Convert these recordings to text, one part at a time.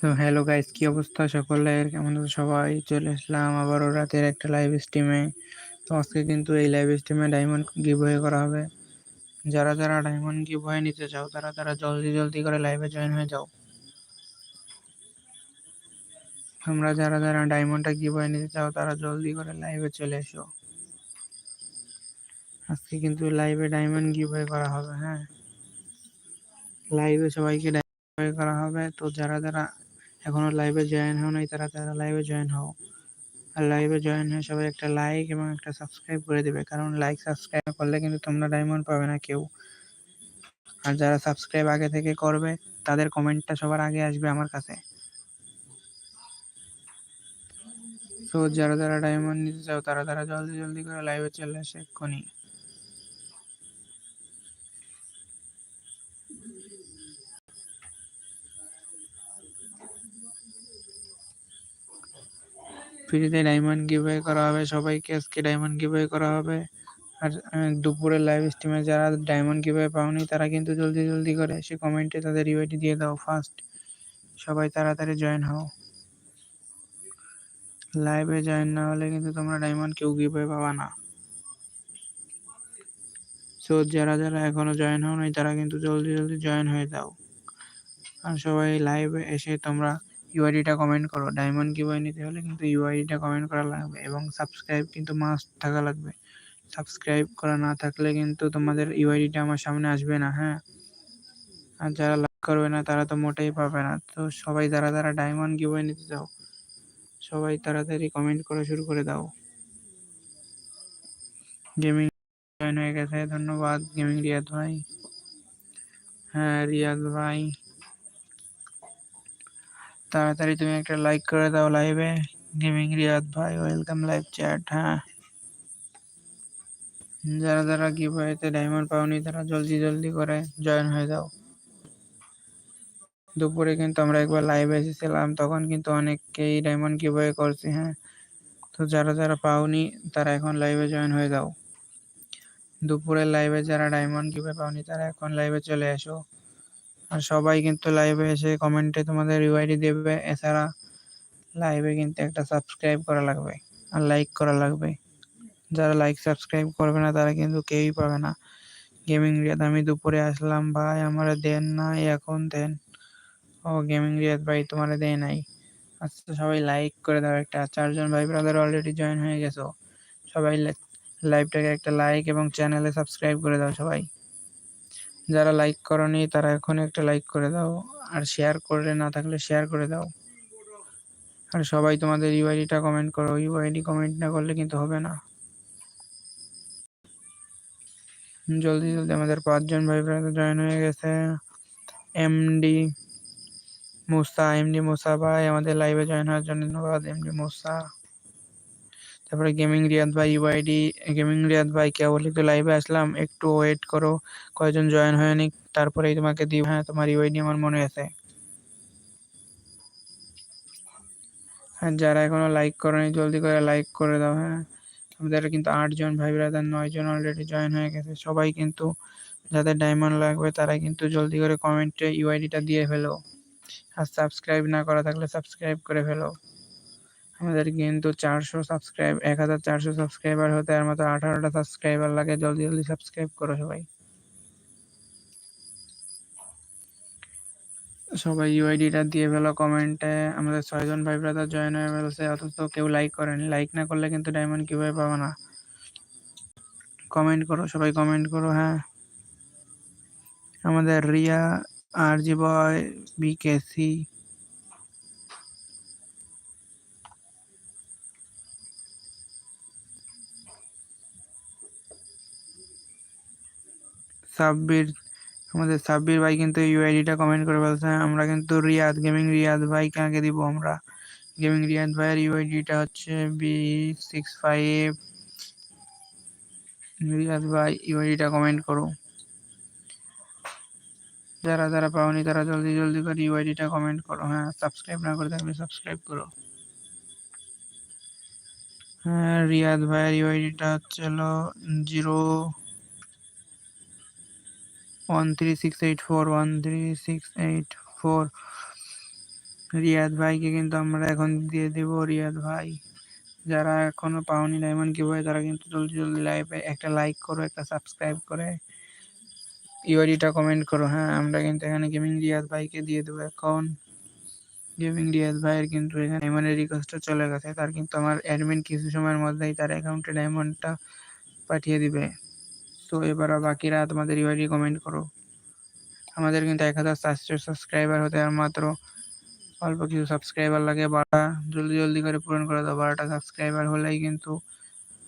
তো hello guys কি অবস্থা? সকলের কেমন আছো? সবাই চলে আসলাম আবারও রাতের একটা লাইভ স্ট্রিমে তো আজকে কিন্তু এই লাইভ স্ট্রিমে ডায়মন্ড গিভওয়ে করা হবে। যারা যারা ডায়মন্ড গিভওয়ে নিতে চাও, তারা তারা জলদি জলদি করে লাইভে জয়েন হয়ে যাও। তোমরা যারা যারা ডায়মন্ডটা গিভওয়ে নিতে চাও, তারা জলদি করে লাইভে চলে এসো। আজকে কিন্তু লাইভে ডায়মন্ড গিভওয়ে করা হবে হ্যাঁ। লাইভে সবাইকে ডায়মন্ড করা হবে। তো যারা যারা এখনও লাইভে জয়েন হও নাই, তারা তারা লাইভে জয়েন হও। আর লাইভে জয়েন হয়ে সবাই একটা লাইক এবং একটা সাবস্ক্রাইব করে দেবে, কারণ লাইক সাবস্ক্রাইব করলে কিন্তু তোমরা ডায়মন্ড পাবে না কেউ। আর যারা সাবস্ক্রাইব আগে থেকে করবে, তাদের কমেন্টটা সবার আগে আসবে আমার কাছে। তো যারা যারা ডায়মন্ড নিতে চাও, তারা তারা জলদি জলদি করে লাইভে চলে আসে এক্ষুনি। ফ্রিতে ডায়মন্ড গিভওয়ে করা হবে, সবাইকে আজকে ডায়মন্ড গিভওয়ে করা হবে। আর দুপুরে লাইভ স্ট্রিমে যারা ডায়মন্ড গিভওয়ে পাওনি, তারা কিন্তু জলদি জলদি করে সে কমেন্টে তাদের ইউআইডি দিয়ে দাও ফার্স্ট সবাই তাড়াতাড়ি জয়েন হও। লাইভে জয়েন না হলে কিন্তু তোমরা ডায়মন্ড কেউ গিভওয়ে পাবা না। সো যারা যারা এখনও জয়েন হও নাই তারা কিন্তু জলদি জলদি জয়েন হয়ে যাও। আর সবাই লাইভে এসে তোমরা ইউআইডিটা কমেন্ট করো। ডায়মন্ড গিভওয়ে নিতে হলে কিন্তু ইউআইডিটা কমেন্ট করা লাগবে এবং সাবস্ক্রাইব কিন্তু মাস্ট থাকা লাগবে। সাবস্ক্রাইব করা না থাকলে কিন্তু তোমাদের ইউআইডিটা আমার সামনে আসবে না হ্যাঁ? আর যারা লাইক করবে না, তারা তো মোটেই পাবে না। তো সবাই যারা যারা ডায়মন্ড গিভওয়ে নিতে চাও সবাই তাড়াতাড়ি কমেন্ট করা শুরু করে দাও। গেমিং জয়েন হয়ে গেছে। ধন্যবাদ গেমিং রিয়াদ ভাই। হ্যাঁ রিয়াদ ভাই। তাড়াতাড়ি তুমি একটা লাইক করে দাও লাইভে গেমিং রিয়াদ ভাই ওয়েলকাম লাইভ চ্যাট হ্যাঁ। যারা যারা গিভওয়েতে ডায়মন্ড পাওনি, তারা জলদি জলদি করে জয়েন হয়ে যাও। দুপুরে কিন্তু আমরা একবার লাইভে এসেছিলাম, তখন কিন্তু অনেককেই ডায়মন্ড গিভওয়ে করছি হ্যাঁ। তো যারা যারা পাওনি, তারা এখন লাইভে জয়েন হয়ে যাও। দুপুরে লাইভে যারা ডায়মন্ড গিভওয়ে পাওনি, তারা এখন লাইভে চলে এসো। আর সবাই কিন্তু লাইভে এসে কমেন্টে তোমাদের ইউআইডি দেবে। এছাড়া লাইভে কিন্তু একটা সাবস্ক্রাইব করা লাগবে আর লাইক করা লাগবে। যারা লাইক সাবস্ক্রাইব করবে না, তারা কিন্তু কেউই পাবে না। গেমিং রিয়াদ আমি দুপুরে আসলাম। ভাই, আমার দেন নাই, এখন দেন। ও গেমিং রিয়াদ ভাই, তোমার দেয় নাই। আচ্ছা সবাই লাইক করে দাও একটা। চারজন ভাই ব্রাদার অলরেডি জয়েন হয়ে গেছো। সবাই লাইভটাকে একটা লাইক এবং চ্যানেলে সাবস্ক্রাইব করে দাও সবাই। যারা লাইক করনি, তারা এখন একটা লাইক করে দাও। আর শেয়ার করে না থাকলে শেয়ার করে দাও। আর সবাই তোমাদের ইউআইডিটা কমেন্ট করো। ইউআইডি কমেন্ট না করলে কিন্তু হবে না। জলদি জলদি আমাদের পাঁচজন ভাই জয়েন হয়ে গেছে। এমডি মুসা এমডি মুসা ভাই আমাদের লাইভে জয়েন হওয়ার জন্য ধন্যবাদ। এমডি মুসা। তারপরে গেমিং রিয়াদ ভাই ইউআইডি গেমিং রিয়াদ ভাই কে বলি তো লাইভে আসলাম, একটু ওয়েট করো, কয়জন জয়েন হয়নি তারপরেই তোমাকে দিব হ্যাঁ তোমার ইউআইডি আমার মনে আছে। হ্যাঁ যারা এখনও লাইক করেনি, জলদি করে লাইক করে দাও হ্যাঁ। আমাদের কিন্তু আটজন ভাই ব্রাদার নয়জন অলরেডি জয়েন হয়ে গেছে। সবাই কিন্তু যাদের ডায়মন্ড লাগবে, তারা কিন্তু জলদি করে কমেন্টে ইউআইডিটা দিয়ে ফেলো। আর সাবস্ক্রাইব না করা থাকলে সাবস্ক্রাইব করে ফেলো। আমাদের কিন্তু চারশো সাবস্ক্রাইব এক হাজার চারশো সাবস্ক্রাইবার হতে আর মাত্র আঠারোটা সাবস্ক্রাইবার লাগে, জলদি জলদি সাবস্ক্রাইব করো সবাই। সবাই ইউআইডিটা দিয়ে ফেলো কমেন্টে আমাদের ছয়জন ভাই ব্রাদার জয়েন হয়ে ফেলছে, অথচ কেউ লাইক করেনি লাইক না করলে কিন্তু ডায়মন্ড কীভাবে পাবো না। কমেন্ট করো, সবাই কমেন্ট করো হ্যাঁ। আমাদের রিয়া আর জি বয় বিকেসি সাব্বির, আমাদের সাব্বির ভাই কিন্তু ইউআইডিটা কমেন্ট করে বলছে, আমরা কিন্তু রিয়াদ গেমিং রিয়াদ ভাই কাকে দিব আমরা? গেমিং রিয়াদ ভাইয়ের ইউআইডিটা হচ্ছে বি সিক্স ফাইভ রিয়াদ ভাই ইউআইডিটা কমেন্ট করো। যারা যারা পাওনি তারা জলদি জলদি করে ইউআইডিটা কমেন্ট করো। হ্যাঁ সাবস্ক্রাইব না করে থাকলে সাবস্ক্রাইব করো। হ্যাঁ রিয়াদ ভাইয়ের ইউআইডিটা হচ্ছে হলো zero one three six eight four one three six eight four Riyad ভাইকে কিন্তু আমরা এখন দিয়ে দেব, রিয়াদ ভাই। যারা এখনও পাওনি ডায়মন্ড কীভাবে তারা কিন্তু জলদি জলদি লাইভে একটা লাইক করো, একটা সাবস্ক্রাইব করে। ইউআইডিটা কমেন্ট করো হ্যাঁ আমরা কিন্তু এখানে গেমিং রিয়াদ ভাইকে দিয়ে দেবো এখন। গেমিং রিয়াদ ভাইয়ের কিন্তু এখানে ডায়মন্ডের রিকোয়েস্টটা চলে গেছে। তার কিন্তু আমার অ্যাডমিন কিছু সময়ের মধ্যেই তার অ্যাকাউন্টে ডায়মন্ডটা পাঠিয়ে দিবে। তো এবার বাকিরা তোমাদের ইউআইডি কমেন্ট করো। আমাদের কিন্তু এক হাজার চারশো সাবস্ক্রাইবার হতে আর মাত্র অল্প কিছু সাবস্ক্রাইবার লাগে। বারোটা জলদি জলদি করে পূরণ করে দাও। বারোটা সাবস্ক্রাইবার হলেই কিন্তু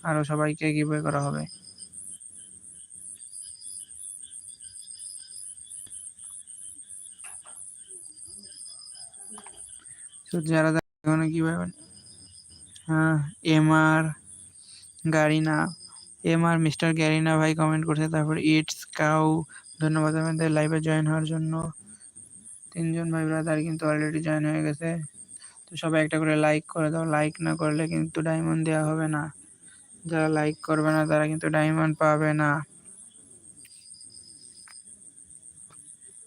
আরও সবাইকে গিভওয়ে করা হবে। তো যারা এখনও কীভাবে হ্যাঁ এমআর গাড়িনা এমআর মিস্টার গ্যারিনা ভাই কমেন্ট করছে, তারপর ইটস কাউ, ধন্যবাদ আমাদের লাইভে জয়েন হওয়ার জন্য। তিনজন ভাই ব্রাদার কিন্তু অলরেডি জয়েন হয়ে গেছে। তো সবাই একটা করে লাইক করে দাও লাইক না করলে কিন্তু ডায়মন্ড দেওয়া হবে না। যারা লাইক করবে না, তারা কিন্তু ডায়মন্ড পাবে না।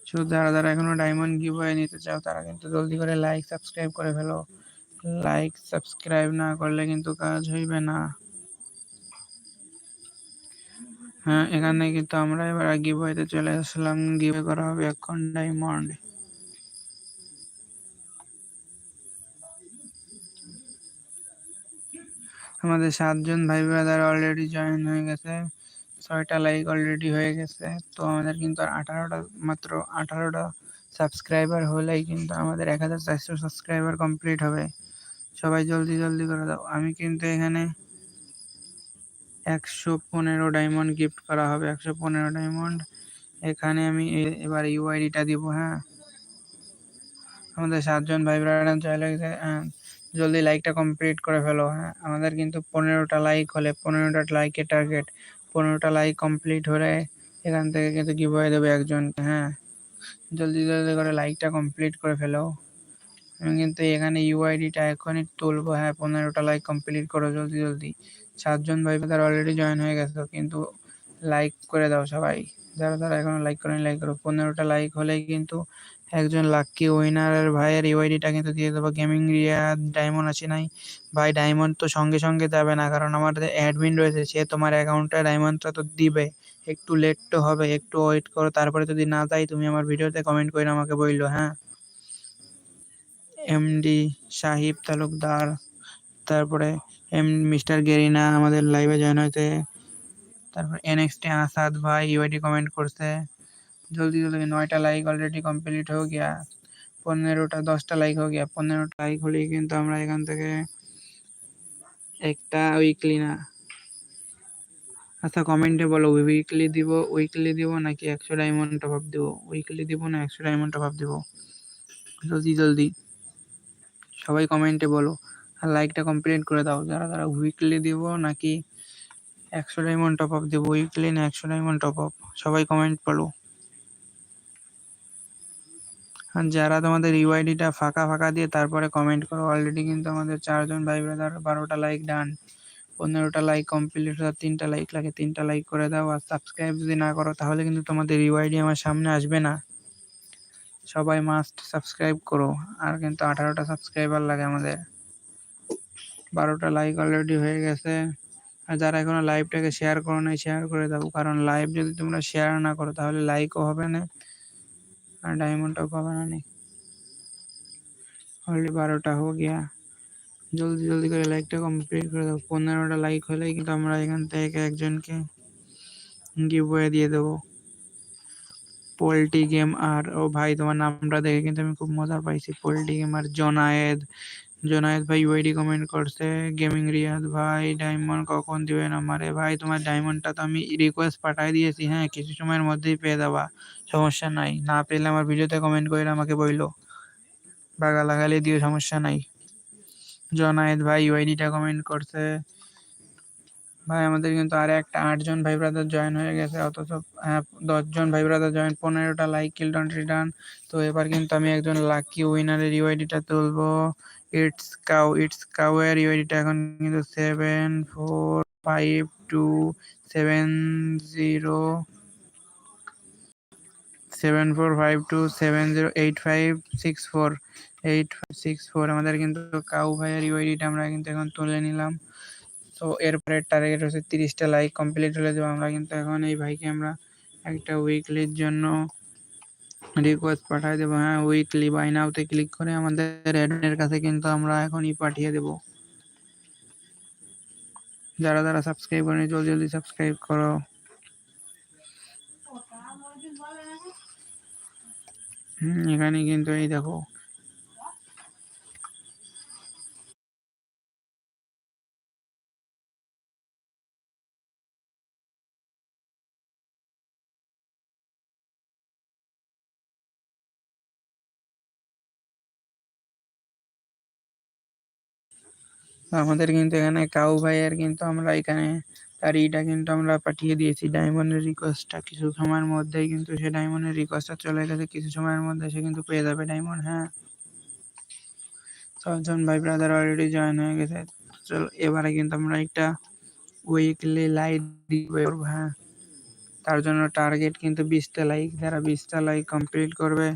শুধু যারা যারা এখনও ডায়মন্ড গিভওয়ে নিতে চাও, তারা কিন্তু জলদি করে লাইক সাবস্ক্রাইব করে ফেলো। লাইক সাবস্ক্রাইব না করলে কিন্তু কাজ হইবে না। হ্যাঁ এখানে কিন্তু আমরা এবার গিভওয়েতে চলে আসলাম। গিভওয়ে করা হবে এখন ডায়মন্ড আমাদের সাতজন ভাই ব্রাদার অলরেডি জয়েন হয়ে গেছে। ছয়টা লাইক অলরেডি হয়ে গেছে। তো আমাদের কিন্তু আঠারোটা, মাত্র আঠারোটা সাবস্ক্রাইবার হলেই কিন্তু আমাদের এক হাজার চারশো সাবস্ক্রাইবার কমপ্লিট হবে। সবাই জলদি জলদি করে দাও। আমি কিন্তু এখানে একশো পনেরো ডায়মন্ড গিফট করা হবে, একশো পনেরো ডায়মন্ড এখানে আমি এবার ইউআইডিটা দিব হ্যাঁ। আমাদের সাতজন ভাই ব্রাদার গেছে হ্যাঁ। জলদি লাইকটা কমপ্লিট করে ফেলো হ্যাঁ। আমাদের কিন্তু পনেরোটা লাইক হলে, পনেরোটা লাইকের টার্গেট পনেরোটা লাইক কমপ্লিট হলে এখান থেকে কিন্তু গিভওয়ে দেবে একজনকে হ্যাঁ। জলদি জলদি করে লাইকটা কমপ্লিট করে ফেলো। আমি কিন্তু এখানে ইউআইডিটা এখনই তুলবো হ্যাঁ। পনেরোটা লাইক কমপ্লিট করো, জলদি জলদি। সাতজন ভাই তারা অলরেডি জয়েন হয়ে গেছে, কিন্তু লাইক করে দাও সবাই। যারা যারা এখনও লাইক করেন লাইক করো। পনেরোটা লাইক হলেই কিন্তু একজন লাকি উইনারের ভাইয়ের ইউআইডিটা কিন্তু দিয়ে দেবো। গেমিং রিয়া ডায়মন্ড আছে নাই? ভাই ডায়মন্ড তো সঙ্গে সঙ্গে যাবে না, কারণ আমার অ্যাডমিন রয়েছে, সে তোমার অ্যাকাউন্টে ডায়মন্ডটা তো দিবে। একটু লেট তো হবে, একটু ওয়েট করো, তারপরে যদি না যাই, তুমি আমার ভিডিওতে কমেন্ট করে আমাকে বলল হ্যাঁ? এমডি সাহিব তালুকদার। তারপরে এম, মিস্টার গেরিনা আমাদের লাইভে জয়েন হয়েছে। তারপর এনএক্সটি আসাদ ভাই ইউআইটি কমেন্ট করছে। জলদি জলদি, নয়টা লাইক অলরেডি কমপ্লিট হয়ে গিয়া, পনেরোটা, দশটা লাইক হয়ে গিয়া, পনেরোটা লাইক হলেই কিন্তু আমরা এখান থেকে একটা উইকলি না। আচ্ছা কমেন্টে বলো উইকলি দিব উইকলি দিব নাকি একশো ডায়মন্ড টপ আপ দিব? উইকলি দিব না একশো ডায়মন্ড টপ আপ দিব? জলদি জলদি। সবাই কমেন্টে বলো। আর লাইকটা কমপ্লিট করে দাও। যারা যারা উইকলি দিব নাকি একশো ডায়মন্ড টপ আপ দেবো? উইকলি না একশো ডায়মন্ড টপ আপ সবাই কমেন্ট করো আর যারা তোমাদের ইউআইডিটা ফাঁকা ফাঁকা দিয়ে তারপরে কমেন্ট করো অলরেডি কিন্তু আমাদের চারজন ভাই ব্রাদার বারোটা লাইক ডান পনেরোটা লাইক কমপ্লিট হওয়ার তিনটা লাইক লাগে, তিনটা লাইক করে দাও। আর সাবস্ক্রাইব যদি না করো, তাহলে কিন্তু তোমাদের ইউআইডি আমার সামনে আসবে না। সবাই মাস্ট সাবস্ক্রাইব করো। আর কিন্তু আঠারোটা সাবস্ক্রাইবার লাগে আমাদের। বারোটা লাইক অলরেডি হয়ে গেছে। আর যারা এখনও লাইভটাকে শেয়ার করো নাই শেয়ার করে দাও। কারণ লাইভ যদি তোমরা শেয়ার না করো, তাহলে লাইকও হবে না। আর ডায়মন্ডও পাবে না অলরেডি বারোটা হয়ে গিয়া। জলদি জলদি করে লাইকটা কমপ্লিট করে দাও। পনেরোটা লাইক হলেই কিন্তু আমরা এখান থেকে একজনকে গিভওয়ে দিয়ে দেবো। পোলট্রি গেম আর, ও ভাই তোমার নামটা দেখে কিন্তু আমি খুব মজা পাইছি। পোলট্রি গেম আর জনায়েদ। জোনায়েদ ভাই ওইডি কমেন্ট করছে গেমিং রিয়াদ ভাই ডায়মন্ড কখন দিবেন আমারে? ভাই, তোমার ডায়মন্ডটা তো আমি রিকোয়েস্ট পাঠাই দিয়েছি হ্যাঁ কিছু সময়ের মধ্যেই পেয়ে দেবা সমস্যা নাই। না পেলে আমার ভিডিওতে কমেন্ট করে আমাকে বইলো বাগা লাগালে দিও, সমস্যা নাই। জনায়েদ ভাই ওইডিটা কমেন্ট করছে, ভাই, আমাদের কিন্তু আর একটা আটজন ভাই ব্রাদার জয়েন হয়ে গেছে, অথচ হ্যাঁ দশজন ভাই ব্রাদার জয়েন পনেরোটা লাইক কিল ডন রিটার্ন তো এবার কিন্তু আমি একজন লাকি উইনারের ইউআইডিটা তুলবো। ইটস কাউ ইটস কাউ এর ইউআইডিটা এখন কিন্তু seven four five two seven zero seven four five two seven zero eight five six four eight six four আমাদের কিন্তু কাউ ভাইয়ের ইউআইডিটা আমরা কিন্তু এখন তুলে নিলাম। তো এরপরে টার্গেট হচ্ছে তিরিশটা লাইক কমপ্লিট হলে দেবো। আমরা কিন্তু এখন এই ভাইকে আমরা একটা উইকলির জন্য রিকোয়েস্ট পাঠিয়ে দেবো। হ্যাঁ উইকলি বাই নাওতে ক্লিক করে আমাদের অ্যাডমিনের কাছে কিন্তু আমরা এখনই পাঠিয়ে দেব। যারা যারা সাবস্ক্রাইব করেনি, জলদি জলদি সাবস্ক্রাইব করো। হুম, এখানে কিন্তু এই দেখো আমাদের কিন্তু এখানে কাউ ভাইয়ের কিন্তু আমরা এখানে তার ইটা কিন্তু আমরা পাঠিয়ে দিয়েছি। ডায়মন্ডের রিকোয়েস্টটা কিছু সময়ের মধ্যেই কিন্তু সে ডায়মন্ডের রিকোয়েস্টটা চলে গেছে। কিছু সময়ের মধ্যে সে কিন্তু পেয়ে যাবে ডায়মন্ড হ্যাঁ। ছজন ভাই ব্রাদার অলরেডি জয়েন হয়ে গেছে। চলো, এবারে কিন্তু আমরা একটা উইকলি লাইট দিব হ্যাঁ। তার জন্য টার্গেট কিন্তু বিশটা লাইক যারা বিশটা লাইক কমপ্লিট করবে,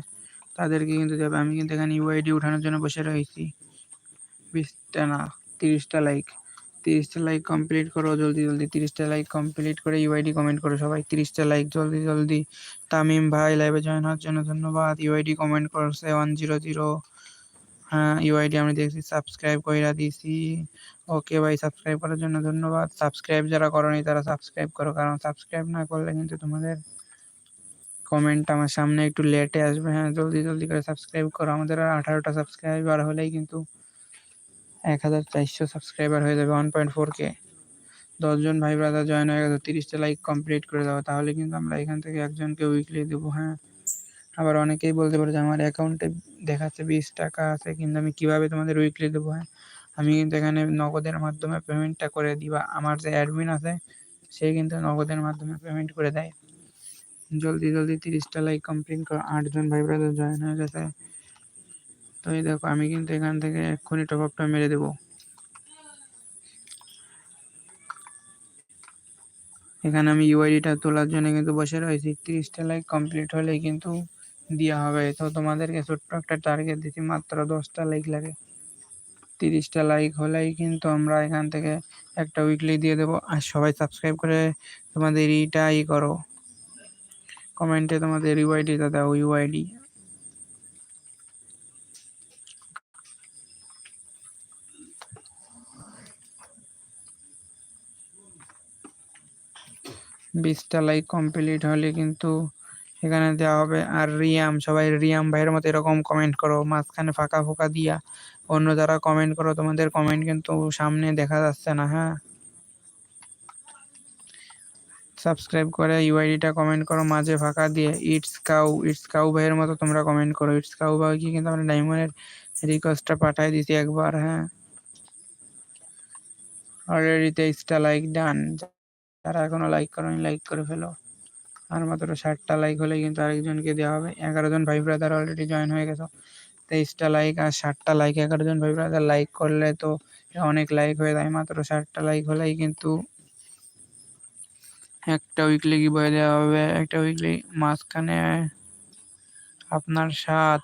তাদেরকে কিন্তু যাবে আমি কিন্তু এখানে ইউআইডি উঠানোর জন্য বসে রয়েছি। বিশটা না। তিরিশটা লাইক তিরিশটা লাইক কমপ্লিট করো, জলদি জলদি তিরিশটা লাইক কমপ্লিট করে ইউআইডি কমেন্ট করো সবাই। তিরিশটা লাইক জলদি জলদি। তামিম ভাই লাইভে জয়েন হওয়ার জন্য ধন্যবাদ। ইউআইডি কমেন্ট করছে ওয়ান জিরো জিরো হ্যাঁ ইউআইডি আমি দেখছি সাবস্ক্রাইব কইরা দিছি। ওকে ভাই সাবস্ক্রাইব করার জন্য ধন্যবাদ। সাবস্ক্রাইব যারা করনি তারা সাবস্ক্রাইব করো, কারণ সাবস্ক্রাইব না করলে কিন্তু তোমাদের কমেন্ট আমার সামনে একটু লেটে আসবে। হ্যাঁ জলদি জলদি করে সাবস্ক্রাইব করো। আমাদের আর আঠারোটা সাবস্ক্রাইবার হলেই কিন্তু এক হাজার চারশো সাবস্ক্রাইবার হয়ে যাবে ওয়ান পয়েন্ট ফোর কে দশজন ভাই ব্রাদার জয়েন হয়ে গেছে, তিরিশটা লাইক কমপ্লিট করে দেবো তাহলে কিন্তু আমরা এখান থেকে একজনকে উইকলি দেবো হ্যাঁ। আবার অনেকেই বলতে পারে যে আমার অ্যাকাউন্টে দেখাচ্ছে বিশ টাকা আছে, কিন্তু আমি কীভাবে তোমাদের উইকলি দেবো হ্যাঁ। আমি কিন্তু এখানে নগদের মাধ্যমে পেমেন্টটা করে দিই, বা আমার যে অ্যাডমিন আছে, সে কিন্তু নগদের মাধ্যমে পেমেন্ট করে দেয়। জলদি জলদি তিরিশটা লাইক কমপ্লিট করো। আটজন ভাই ব্রাদার জয়েন হয়ে গেছে। তো এই দেখো, আমি কিন্তু এখান থেকে এক্ষুনি টপ আপটা মেরে দেবো। এখানে আমি ইউআইডিটা তোলার জন্য কিন্তু বসে রয়েছি। তিরিশটা লাইক কমপ্লিট হলেই কিন্তু দেওয়া হবে। তো তোমাদেরকে ছোট্ট একটা টার্গেট দিচ্ছি মাত্র দশটা লাইক লাগে। তিরিশটা লাইক হলেই কিন্তু আমরা এখান থেকে একটা উইকলি দিয়ে দেবো। আর সবাই সাবস্ক্রাইব করে তোমাদের ইটা ই করো কমেন্টে তোমাদের ইউআইডিটা দাও ইউআইডি বিশটা লাইক কমপ্লিট হলে কিন্তু এখানে দেওয়া হবে। আর রিয়াম, সবাই রিয়াম ভাইয়ের মতো এরকম কমেন্ট করো, মাঝখানে ফাঁকা ফোঁকা দিয়া অন্য যারা কমেন্ট করো, তোমাদের কমেন্ট কিন্তু সামনে দেখা যাচ্ছে না হ্যাঁ? সাবস্ক্রাইব করে ইউআইডিটা কমেন্ট করো, মাঝে ফাঁকা দিয়ে ইটস কাউ ইটস কাউ ভাইয়ের মতো তোমরা কমেন্ট করো। ইটস কাউ ভাইকে কিন্তু আমরা ডায়মন্ডের রিকোয়েস্টটা পাঠাই দিছি একবার হ্যাঁ? অলরেডি তেইশটা লাইক ডান যারা এখনও লাইক করেনি লাইক করে ফেলো। আর মাত্র ষাটটা লাইক হলে কিন্তু আরেকজনকে দেওয়া হবে। এগারো জন ভাই ব্রাদার অলরেডি জয়েন হয়ে গেছে। তেইশটা লাইক আর ষাটটা লাইক এগারো জন ভাই ব্রাদার লাইক করলে তো অনেক লাইক হয়ে যায়। মাত্র ষাটটা লাইক হলেই কিন্তু একটা উইকলি কি বয়ে দেওয়া হবে। একটা উইকলি মাঝখানে আপনার সাত।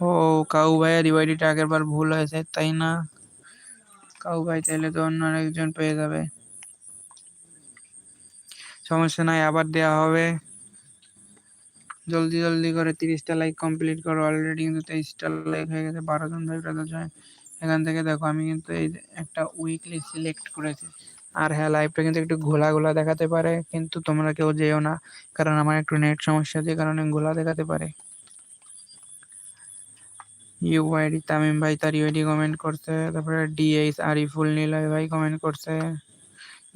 ও কাউ ভাইয়ের রিওয়াইডিটা আগের বার ভুল হয়েছে, তাই না? কাউ ভাই তাহলে তো অন্য আরেকজন পেয়ে যাবে। সমস্যা নাই, আবার দেওয়া হবে। জলদি জলদি করে তিরিশটা লাইক কমপ্লিট করো। অলরেডি কিন্তু তেইশটা লাইক হয়ে গেছে, বারো জন ভাই ব্রাদার এখান থেকে দেখো, আমি কিন্তু এই একটা উইকলি সিলেক্ট করেছি। আর হ্যাঁ লাইভটা কিন্তু একটু ঘোলা ঘোলা দেখাতে পারে, কিন্তু তোমরা কেউ যেও না। কারণ আমার একটু নেট সমস্যা যে কারণে ঘোলা দেখাতে পারে। ইউআইডি তামিম ভাই তার ইউআইডি কমেন্ট করছে, তারপরে ডিএইচ আরিফুল নীলয় ভাই কমেন্ট করছে,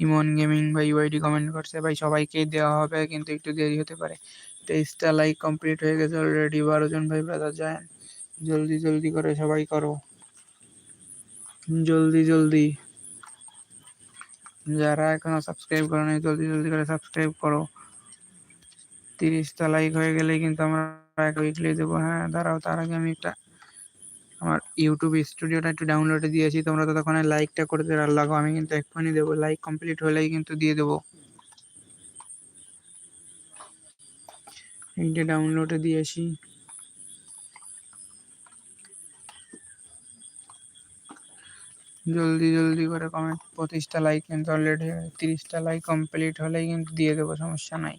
ইমন গেমিং ভাই ইউআইডি কমেন্ট করছে, ভাই সবাইকে দেওয়া হবে কিন্তু একটু দেরি হতে পারে। তেইশটা লাইক কমপ্লিট হয়ে গেছে অলরেডি বারো জন ভাই ব্রাদার যায় জলদি জলদি করে সবাই করো। জলদি জলদি। যারা এখনও সাবস্ক্রাইব করো নাই, জলদি জলদি করে সাবস্ক্রাইব করো। তিরিশটা লাইক হয়ে গেলে কিন্তু আমরা এক উইকলি দেবো। হ্যাঁ দাঁড়াও, তার আগে আমি একটা আমার ইউটিউব স্টুডিওটা একটু ডাউনলোডে দিয়েছি তোমরা ততক্ষণে লাইকটা করে দেওয়ার লাগো আমি কিন্তু এক্ষুনি দেবো। লাইক কমপ্লিট হলেই কিন্তু দিয়ে দেবো। এইটা ডাউনলোডে দিয়েছি জলদি জলদি করে কমেন্ট পঁচিশটা লাইক কিন্তু অলরেডি তিরিশটা লাইক কমপ্লিট হলেই কিন্তু দিয়ে দেবো, সমস্যা নাই।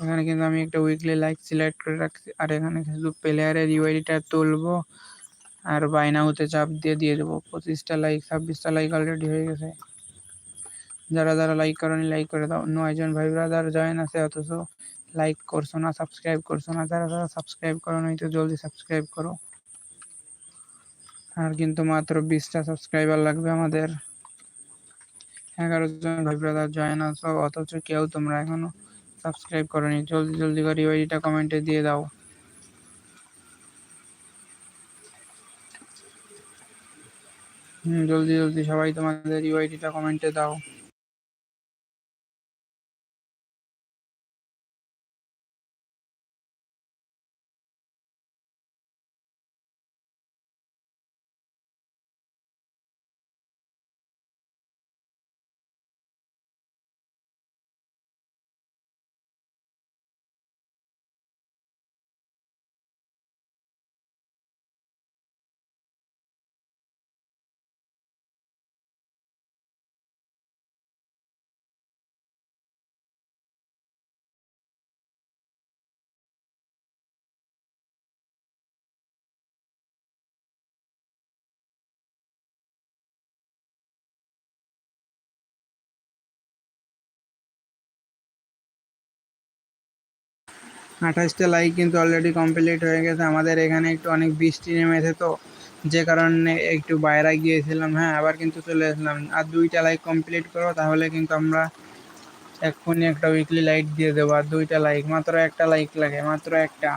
এখানে কিন্তু আমি একটা উইকলি লাইক সিলেক্ট করে রাখছি, আর এখানে শুধু প্লেয়ারের ইউআইডিটা তুলবো। আর বাইনা হতে চাপ দিয়ে দিয়ে দেবো। পঁচিশটা লাইক ছাব্বিশটা লাইক অলরেডি হয়ে গেছে। যারা যারা লাইক করেনি লাইক করে দাও। নয়জন ভাই ব্রাদার জয়েন আছে অথচ লাইক করছ না সাবস্ক্রাইব করছ না, যারা যারা সাবস্ক্রাইব করো নাই তো জলদি সাবস্ক্রাইব করো। আর কিন্তু মাত্র বিশটা সাবস্ক্রাইবার লাগবে আমাদের। এগারো জন ভাই ব্রাদার জয়েন আছো, অথচ কেউ তোমরা এখনও সাবস্ক্রাইব করোনি জলদি জলদি করে ইউআইডিটা কমেন্টে দিয়ে দাও। জলদি জলদি সবাই তোমাদের ইউআইডিটা কমেন্টে দাও। আঠাশটা লাইক কিন্তু অলরেডি কমপ্লিট হয়ে গেছে। আমাদের এখানে একটু অনেক বৃষ্টি নেমেছে তো, যে কারণে একটু বাইরে গিয়েছিলাম হ্যাঁ আবার কিন্তু চলে আসলাম। আর দুইটা লাইক কমপ্লিট করো, তাহলে কিন্তু আমরা এক্ষুনি একটা উইকলি লাইক দিয়ে দেবো। আর দুইটা লাইক মাত্র একটা লাইক লাগে, মাত্র একটা।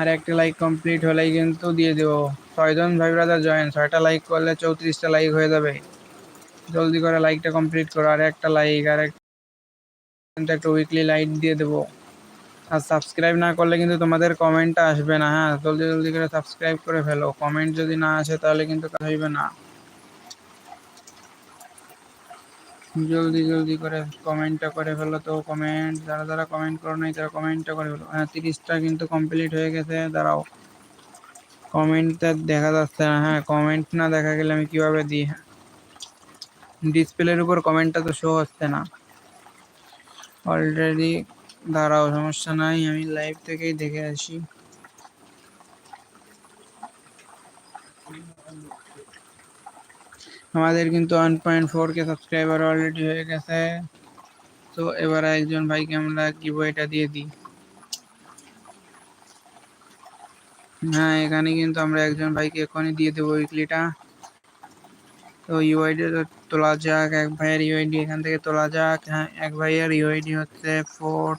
আর একটা লাইক কমপ্লিট হলেই কিন্তু দিয়ে দেবো। ছয়জন ভাই ব্রাদার জয়েন ছয়টা লাইক করলে চৌত্রিশটা লাইক হয়ে যাবে। জলদি করে লাইকটা কমপ্লিট করো, আর একটা লাইক আর একটা উইকলি লাইক দিয়ে দেবো। আর সাবস্ক্রাইব না করলে কিন্তু তোমাদের কমেন্টটা আসবে না হ্যাঁ? জলদি জলদি করে সাবস্ক্রাইব করে ফেলো। কমেন্ট যদি না আসে তাহলে কিন্তু কাজ হইবে না। জলদি জলদি করে কমেন্টটা করে ফেলো তো। কমেন্ট যারা যারা কমেন্ট করো নাই তারা কমেন্টটা করে ফেলো। হ্যাঁ তিরিশটা কিন্তু কমপ্লিট হয়ে গেছে, দাঁড়াও। কমেন্টটা দেখা যাচ্ছে না হ্যাঁ? কমেন্ট না দেখা গেলে আমি কীভাবে দিই? হ্যাঁ ডিসপ্লের উপর কমেন্টটা তো শো হচ্ছে না। অলরেডি দাঁড়াও, সমস্যা নাই, আমি লাইভ থেকেই দেখে আসি। আমাদের কিন্তু one point four K subscriber already হয়ে গেছে। তো এবার একজন ভাইকে আমরা বইটা দিয়ে দিই। হ্যাঁ এখানে কিন্তু আমরা একজন ভাইকে এখনই দিয়ে দেবো উইকলিটা তো ইউআইডি তোলা যাক, এক ভাইয়ের ইউআইডি এখান থেকে তোলা যাক। হ্যাঁ এক ভাইয়ের ইউআইডি হচ্ছে four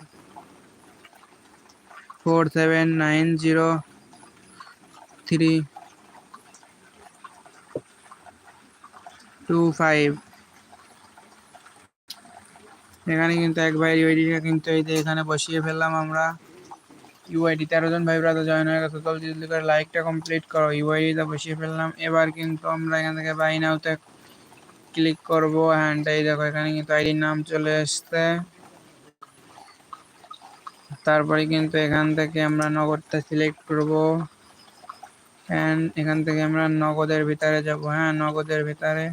four seven nine zero three two five এখানে কিন্তু এক ভাইয়ের ইউআইডিটা কিন্তু এই যে এখানে বসিয়ে ফেললাম আমরা। ইউআইডি তেরো জন ভাই ব্রাদার জয়েন হয়ে গেছে জলদি জলদি করে লাইকটা কমপ্লিট করো। ইউআইডিটা বসিয়ে ফেললাম। এবার কিন্তু আমরা এখান থেকে বাই নাওতে ক্লিক করব। হ্যান্ড এই দেখো এখানে কিন্তু আইডির নাম চলে আসছে তারপরে কিন্তু এখান থেকে আমরা নগদটা সিলেক্ট করব। অ্যান্ড এখান থেকে আমরা নগদের ভিতরে যাব হ্যাঁ নগদের ভিতরে।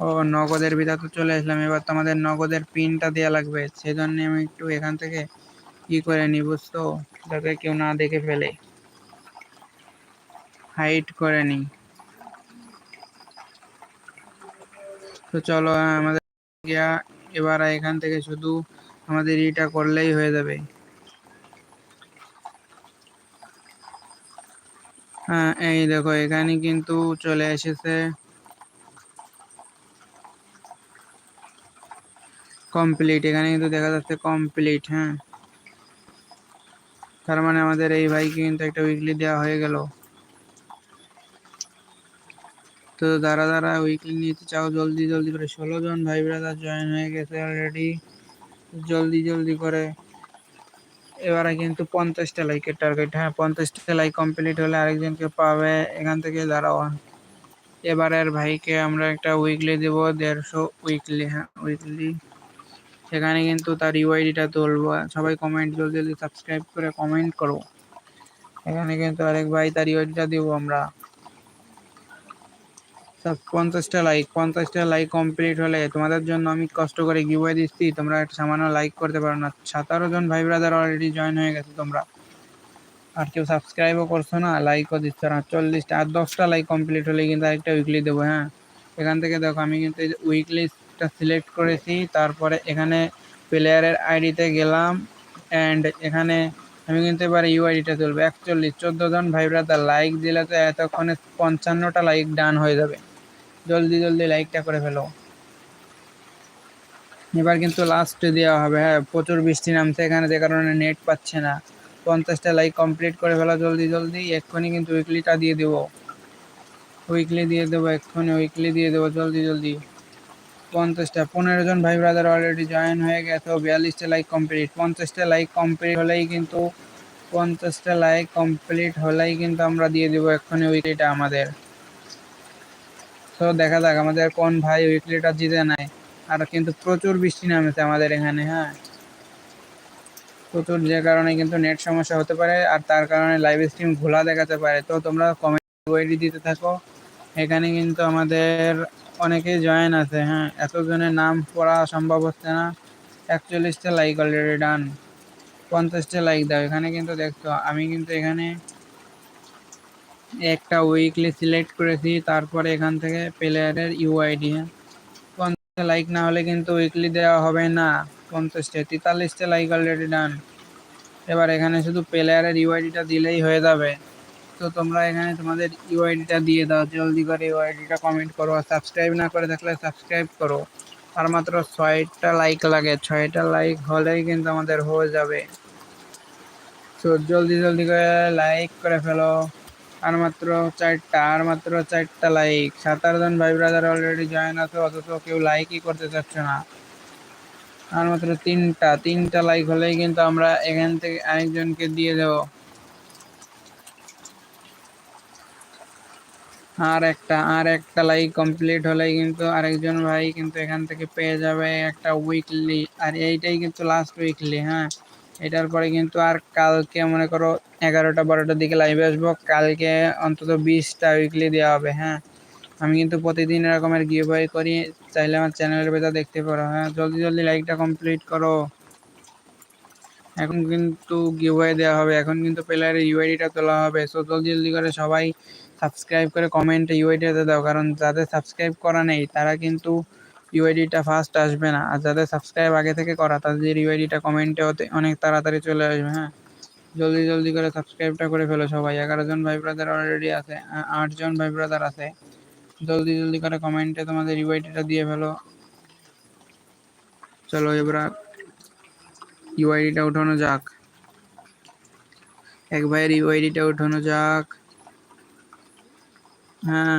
ও, নগদের ভিতরে তো চলে আসলাম। এবার তো আমাদের নগদের পিনটা দেওয়া লাগবে সেই জন্য আমি একটু এখান থেকে কি করে নিই বুঝতো যাতে কেউ না দেখে ফেলে। হাইট করে নিই তো চলো, আমাদের গিয়া, এবার এখান থেকে শুধু আমাদের এটা করলেই হয়ে যাবে। হ্যাঁ এই দেখো, এখানে কিন্তু চলে এসেছে। কমপ্লিট এখানে কিন্তু দেখা যাচ্ছে কমপ্লিট হ্যাঁ। তার মানে আমাদের এই ভাইকে কিন্তু একটা উইকলি দেওয়া হয়ে গেল। তো যারা যারা উইকলি নিতে চাও, জলদি জলদি করে ষোলো জন ভাই ব্রাদার জয়েন হয়ে গেছে অলরেডি জলদি জলদি করে। এবারে কিন্তু পঞ্চাশটা লাইকের টার্গেট হ্যাঁ পঞ্চাশটা লাইক কমপ্লিট হলে আরেকজনকে পাবে। এখান থেকে দাঁড়াও। এবারের ভাইকে আমরা একটা উইকলি দেবো, দেড়শো উইকলি হ্যাঁ উইকলি সেখানে কিন্তু তার ইউআইডিটা তুলবো। সবাই কমেন্ট জলদি জলদি সাবস্ক্রাইব করে কমেন্ট করো। এখানে কিন্তু আরেক ভাই তার ইউআইডিটা দেবো আমরা। পঞ্চাশটা লাইক পঞ্চাশটা লাইক কমপ্লিট হলে তোমাদের জন্য আমি কষ্ট করে গিভওয়ে দিচ্ছি। তোমরা একটা সামান্য লাইক করতে পারো না। সতেরো জন ভাই ব্রাদার অলরেডি জয়েন হয়ে গেছে তোমরা। আর কেউ সাবস্ক্রাইবও করছ না লাইকও দিচ্ছ না। চল্লিশটা আর দশটা লাইক কমপ্লিট হলে কিন্তু আরেকটা উইকলি দেবো হ্যাঁ? এখান থেকে দেখো, আমি কিন্তু উইকলিটা সিলেক্ট করেছি। তারপরে এখানে প্লেয়ারের আইডিতে গেলাম। অ্যান্ড এখানে আমি কিন্তু এবার ইউআইডিটা তুলবো। একচল্লিশ, চোদ্দ জন ভাই ব্রাদার লাইক দিলে তো এতক্ষণে পঞ্চান্নটা লাইক ডান হয়ে যাবে। জলদি জলদি লাইকটা করে ফেলো। এবার কিন্তু লাস্ট দেওয়া হবে। হ্যাঁ প্রচুর বৃষ্টি নামছে এখানে, যে কারণে নেট পাচ্ছে না। পঞ্চাশটা লাইক কমপ্লিট করে ফেলো জলদি জলদি, এক্ষুনি কিন্তু উইকলিটা দিয়ে দেবো। উইকলি দিয়ে দেবো, এক্ষুনি উইকলি দিয়ে দেবো, জলদি জলদি। পঞ্চাশটা, পনেরো জন ভাই ব্রাদার অলরেডি জয়েন হয়ে গেছে বিয়াল্লিশটা লাইক কমপ্লিট পঞ্চাশটা লাইক কমপ্লিট হলেই কিন্তু, পঞ্চাশটা লাইক কমপ্লিট হলেই কিন্তু আমরা দিয়ে দেবো এক্ষুনি উইকলিটা আমাদের। তো দেখা যাক, আমাদের কোন ভাই উইকলিটা জিতে নেয়। আর কিন্তু প্রচুর বৃষ্টি নামেছে আমাদের এখানে হ্যাঁ। প্রচুর যে কারণে কিন্তু নেট সমস্যা হতে পারে, আর তার কারণে লাইভ স্ট্রিম ঘোলা দেখাতে পারে। তো তোমরা কমেন্ট ওয়েডি দিতে থাকো। এখানে কিন্তু আমাদের অনেকেই জয়েন আছে হ্যাঁ। এতজনের নাম পড়া সম্ভব হচ্ছে না। একচল্লিশটা লাইক অলরেডি ডান পঞ্চাশটা লাইক দাও। এখানে কিন্তু দেখছ, আমি কিন্তু এখানে একটা উইকলি সিলেক্ট করেছি, তারপরে এখান থেকে প্লেয়ারের ইউআইডি হ্যাঁ পঞ্চাশটা লাইক না হলে কিন্তু উইকলি দেওয়া হবে না পঞ্চাশটা তেতাল্লিশটা লাইক অলরেডি ডান এবার এখানে শুধু প্লেয়ারের ইউআইডিটা দিলেই হয়ে যাবে। তো তোমরা এখানে তোমাদের ইউআইডিটা দিয়ে দাও, জলদি করে ইউআইডিটা কমেন্ট করো। আর সাবস্ক্রাইব না করে থাকলে সাবস্ক্রাইব করো। আর মাত্র ছয়টা লাইক লাগে ছয়টা লাইক হলেই কিন্তু আমাদের হয়ে যাবে। তো জলদি জলদি করে লাইক করে ফেলো। আর মাত্র চারটা, আর মাত্র চারটা লাইক সাতার জন ভাই ব্রাদার অলরেডি জয়েন আছে, অথচ কেউ লাইকই করতে চাচ্ছে না। আর মাত্র তিনটা তিনটা লাইক হলেই কিন্তু আমরা এখান থেকে আরেকজনকে দিয়ে দেবো। আর একটা আর একটা লাইক কমপ্লিট হলেই কিন্তু আরেকজন ভাই কিন্তু এখান থেকে পেয়ে যাবে একটা উইকলি আর এইটাই কিন্তু লাস্ট উইকলি হ্যাঁ। এটার পরে কিন্তু আর কালকে মনে করো এগারোটা বারোটার দিকে লাইভে আসব। কালকে অন্তত বিশটা উইকলি দেওয়া হবে হ্যাঁ। আমি কিন্তু প্রতিদিন এরকমের বই করি, চাইলে আমার চ্যানেলের ভেতর দেখতে পারো হ্যাঁ। জলদি জলদি লাইকটা কমপ্লিট করো। এখন কিন্তু গিভওয়ে দেওয়া হবে, এখন কিন্তু প্লেয়ারের ইউআইডিটা তোলা হবে। সো জলদি জলদি করে সবাই সাবস্ক্রাইব করে কমেন্টে ইউআইডিতে দাও, কারণ যাদের সাবস্ক্রাইব করা নেই, তারা কিন্তু ইউআইডিটা ফার্স্ট আসবে না। আর যাদের সাবস্ক্রাইব আগে থেকে করা, তাদের ইউআইডিটা কমেন্টে অনেক তাড়াতাড়ি চলে আসবে হ্যাঁ? জলদি জলদি করে সাবস্ক্রাইবটা করে ফেলো সবাই। এগারো জন ভাই ব্রাদার অলরেডি আছে আটজন ভাই ব্রাদার আছে। জলদি জলদি করে কমেন্টে তোমাদের ইউআইডিটা দিয়ে ফেলো। চলো এবার ইউআইডিটা উঠানো যাক। এক ভাইয়ের ইউআইডিটা উঠানো যাক। হ্যাঁ।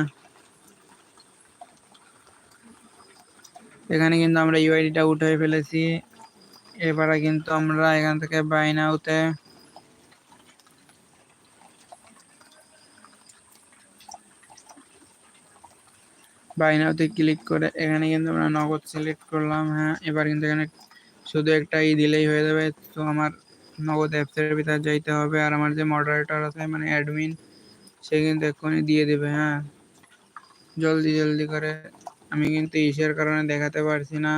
এখানে কিন্তু আমরা ইউআইডিটা উঠে ফেলেছি। এবারে কিন্তু আমরা এখান থেকে বাইনাউতে বাইনাউতে ক্লিক করে এখানে কিন্তু আমরা নগদ সিলেক্ট করলাম হ্যাঁ। এবার কিন্তু এখানে শুধু একটা ই দিলেই হয়ে যাবে। তো আমার নগদ অ্যাপসের ভিতরে যাইতে হবে। আর আমার যে মডারেটর আছে মানে অ্যাডমিন সে কিন্তু এক্ষুনি দিয়ে দেবে হ্যাঁ। জলদি জলদি করে আমি কিন্তু ইসের কারণে দেখাতে পারছি না।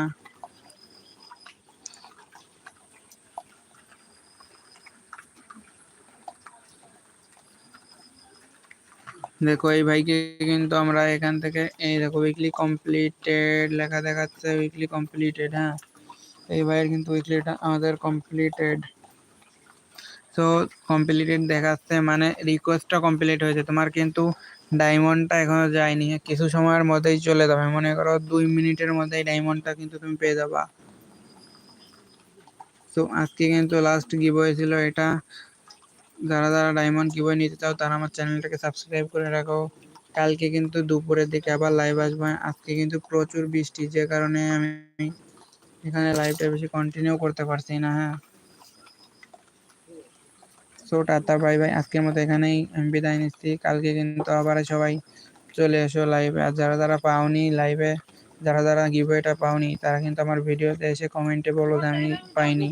দেখো, এই ভাইকে কিন্তু আমরা এখান থেকে, এই দেখো উইকলি কমপ্লিটেড লেখা দেখাচ্ছে উইকলি কমপ্লিটেড হ্যাঁ? এই ভাইয়ের কিন্তু উইকলিটা আমাদের কমপ্লিটেড তো কমপ্লিটেড দেখাচ্ছে মানে রিকোয়েস্টটা কমপ্লিট হয়েছে। তোমার কিন্তু ডায়মন্ডটা এখনও যায়নি। কিছু সময়ের মধ্যেই চলে যাবে। মনে করো দুই মিনিটের মধ্যেই ডায়মন্ডটা কিন্তু তুমি পেয়ে যাবা। তো আজকে কিন্তু লাস্ট গিভ হয়েছিল এটা। যারা যারা ডায়মন্ড কীভাবে নিতে চাও, তারা আমার চ্যানেলটাকে সাবস্ক্রাইব করে রাখো। কালকে কিন্তু দুপুরের দিকে আবার লাইভ আসব। আজকে কিন্তু প্রচুর বৃষ্টি, যে কারণে আমি এখানে লাইভটা বেশি কন্টিনিউ করতে পারছি না হ্যাঁ। So tata, bye bye. আজকের মতো এখানেই আমি বিদায় নিচ্ছি। কালকে কিন্তু আবার সবাই চলে এসো লাইভে আর যারা যারা পাওনি লাইভে যারা যারা গিভওয়েটা পাওনি, তারা কিন্তু আমার ভিডিওতে এসে কমেন্টে বলো যে আমি পাইনি।